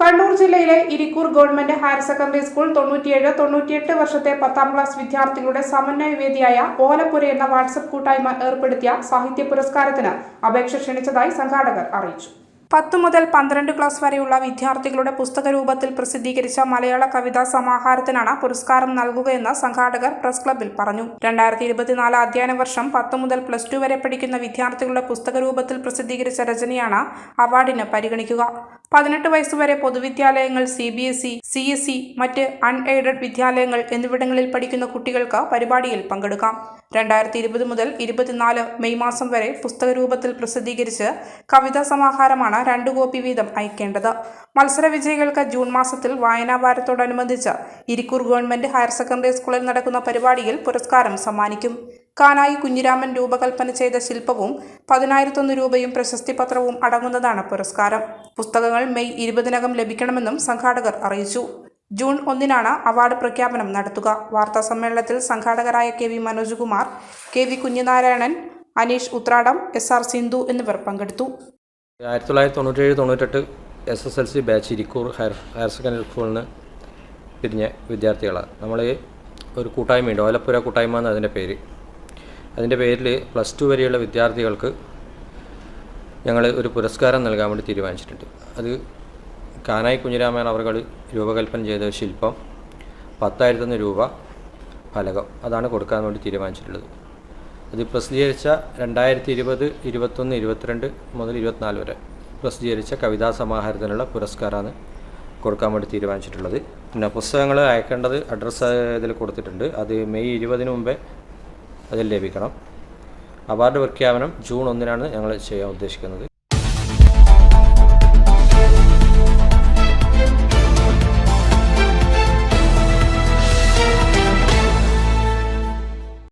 കണ്ണൂർ ജില്ലയിലെ Irikkur government higher secondary school തൊണ്ണൂറ്റിയേഴ് തൊണ്ണൂറ്റിയെട്ട് വർഷത്തെ പത്താം ക്ലാസ് വിദ്യാർത്ഥികളുടെ സമന്വയ വേദിയായ ഓലപ്പുര എന്ന വാട്സപ്പ് കൂട്ടായ്മ ഏർപ്പെടുത്തിയ സാഹിത്യ പുരസ്കാരത്തിന് അപേക്ഷ ക്ഷണിച്ചതായി സംഘാടകർ അറിയിച്ചു. പത്ത് മുതൽ പന്ത്രണ്ട് ക്ലാസ് വരെയുള്ള വിദ്യാർത്ഥികളുടെ പുസ്തക രൂപത്തിൽ പ്രസിദ്ധീകരിച്ച മലയാള കവിതാ സമാഹാരത്തിനാണ് പുരസ്കാരം നൽകുകയെന്ന് സംഘാടകർ പ്രസ് ക്ലബിൽ പറഞ്ഞു. രണ്ടായിരത്തി ഇരുപത്തിനാല് അധ്യയന വർഷം പത്ത് മുതൽ പ്ലസ് ടു വരെ പഠിക്കുന്ന വിദ്യാർത്ഥികളുടെ പുസ്തക രൂപത്തിൽ പ്രസിദ്ധീകരിച്ച രചനയാണ് അവാർഡിന് പരിഗണിക്കുക. പതിനെട്ട് വയസ്സുവരെ പൊതുവിദ്യാലയങ്ങൾ C B S E C S E മറ്റ് അൺഎയ്ഡഡ് വിദ്യാലയങ്ങൾ എന്നിവിടങ്ങളിൽ പഠിക്കുന്ന കുട്ടികൾക്ക് പരിപാടിയിൽ പങ്കെടുക്കാം. രണ്ടായിരത്തി ഇരുപത് മുതൽ ഇരുപത്തിനാല് മെയ് മാസം വരെ പുസ്തക രൂപത്തിൽ പ്രസിദ്ധീകരിച്ച് കവിതാ സമാഹാരമാണ് രണ്ടു കോപ്പി വീതം അയക്കേണ്ടത്. മത്സര വിജയികൾക്ക് ജൂൺ മാസത്തിൽ വായനാ വാരത്തോടനുബന്ധിച്ച് ഇരിക്കൂർ ഗവൺമെന്റ് ഹയർ സെക്കൻഡറി സ്കൂളിൽ നടക്കുന്ന പരിപാടിയിൽ പുരസ്കാരം സമ്മാനിക്കും. കാനായി കുഞ്ഞിരാമൻ രൂപകൽപ്പന ചെയ്ത ശില്പവും പതിനായിരത്തൊന്ന് രൂപയും പ്രശസ്തി പത്രവും അടങ്ങുന്നതാണ് പുരസ്കാരം. പുസ്തകങ്ങൾ മെയ് ഇരുപതിനകം ലഭിക്കണമെന്നും സംഘാടകർ അറിയിച്ചു. ജൂൺ ഒന്നിനാണ് അവാർഡ് പ്രഖ്യാപനം നടത്തുക. വാർത്താ സമ്മേളനത്തിൽ സംഘാടകരായ K V Manoj Kumar K V Kunhinarayanan Aneesh Uthradam S R Sindhu എന്നിവർ പങ്കെടുത്തു. ആയിരത്തി തൊള്ളായിരത്തി തൊണ്ണൂറ്റേഴ് തൊണ്ണൂറ്റെട്ട് S S L C batch Irikkur higher higher secondary സ്കൂളിൽ നിന്ന് പിരിഞ്ഞ വിദ്യാർത്ഥികളാണ് നമ്മൾ ഒരു കൂട്ടായ്മയുണ്ട്. ഓലപ്പുര കൂട്ടായ്മ എന്ന് അതിന്റെ പേര്. അതിന്റെ പേരിൽ പ്ലസ് ടു വരെയുള്ള വിദ്യാർത്ഥികൾക്ക് ഞങ്ങൾ ഒരു പുരസ്കാരം നൽകാൻ വേണ്ടി തീരുമാനിച്ചിട്ടുണ്ട്. അത് കാനായി കുഞ്ഞിരാമൻ അവർ രൂപകൽപ്പന ചെയ്ത ഒരു ശില്പം പത്തായിരത്തൊന്ന് രൂപ ഫലകം. അതാണ് കൊടുക്കാൻ വേണ്ടി തീരുമാനിച്ചിട്ടുള്ളത്. അത് പ്രസിദ്ധീകരിച്ച രണ്ടായിരത്തി ഇരുപത് ഇരുപത്തൊന്ന് ഇരുപത്തിരണ്ട് മുതൽ ഇരുപത്തിനാല് വരെ പ്രസിദ്ധീകരിച്ച കവിതാ സമാഹാരത്തിനുള്ള പുരസ്കാരമാണ് കൊടുക്കാൻ വേണ്ടി തീരുമാനിച്ചിട്ടുള്ളത്. പിന്നെ പുസ്തകങ്ങൾ അയക്കേണ്ടത് അഡ്രസ്സ് ഇതിൽ കൊടുത്തിട്ടുണ്ട്. അത് മെയ് ഇരുപതിന് മുമ്പേ അതിൽ ലഭിക്കണം. അവാർഡ് പ്രഖ്യാപനം ജൂൺ ഒന്നിനാണ് ഞങ്ങൾ ചെയ്യാൻ ഉദ്ദേശിക്കുന്നത്.